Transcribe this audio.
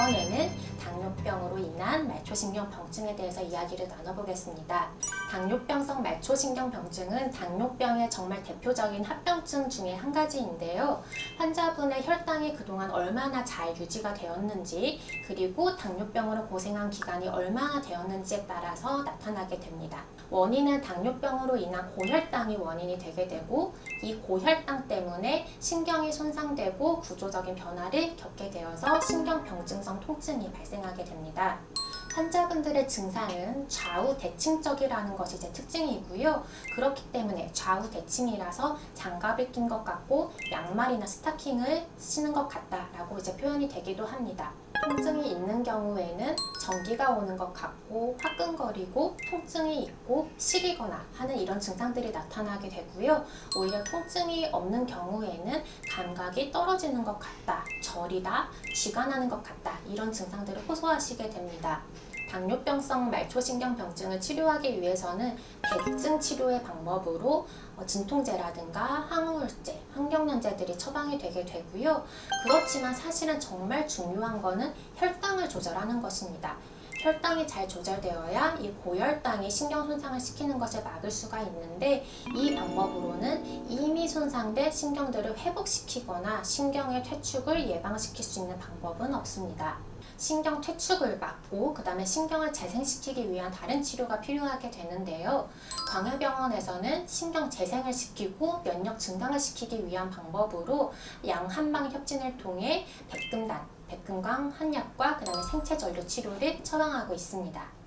이번에는 당뇨병으로 인한 말초신경 병증에 대해서 이야기를 나눠보겠습니다. 당뇨병성 말초신경병증은 당뇨병의 정말 대표적인 합병증 중에 한 가지인데요. 환자분의 혈당이 그동안 얼마나 잘 유지가 되었는지, 그리고 당뇨병으로 고생한 기간이 얼마나 되었는지에 따라서 나타나게 됩니다. 원인은 당뇨병으로 인한 고혈당이 원인이 되게 되고, 이 고혈당 때문에 신경이 손상되고 구조적인 변화를 겪게 되어서 신경병증성 통증이 발생하게 됩니다. 환자분들의 증상은 좌우 대칭적이라는 것이 제 특징이고요. 그렇기 때문에 좌우 대칭이라서 장갑을 낀 것 같고 양말이나 스타킹을 신은 것 같다라고 이제 표현이 되기도 합니다. 통증이 있는 경우에는 전기가 오는 것 같고 화끈거리고 통증이 있고 시리거나 하는 이런 증상들이 나타나게 되고요. 오히려 통증이 없는 경우에는 감각이 떨어지는 것 같다, 저리다, 쥐가 나는 것 같다 이런 증상들을 호소하시게 됩니다. 당뇨병성 말초신경병증을 치료하기 위해서는 백증 치료의 방법으로 어, 진통제라든가 항우울제, 항경련제들이 처방이 되게 되고요. 그렇지만 사실은 정말 중요한 거는 혈당을 조절하는 것입니다. 혈당이 잘 조절되어야 이 고혈당이 신경 손상을 시키는 것을 막을 수가 있는데 이 방법으로는 이미 손상된 신경들을 회복시키거나 신경의 퇴축을 예방시킬 수 있는 방법은 없습니다. 신경 퇴축을 막고 그 다음에 신경을 재생시키기 위한 다른 치료가 필요하게 되는데요. 광해병원에서는 신경 재생을 시키고 면역 증강을 시키기 위한 방법으로 양 한방 협진을 통해 백금단, 백금강 한약과 그 다음에 생체 전류 치료를 처방하고 있습니다.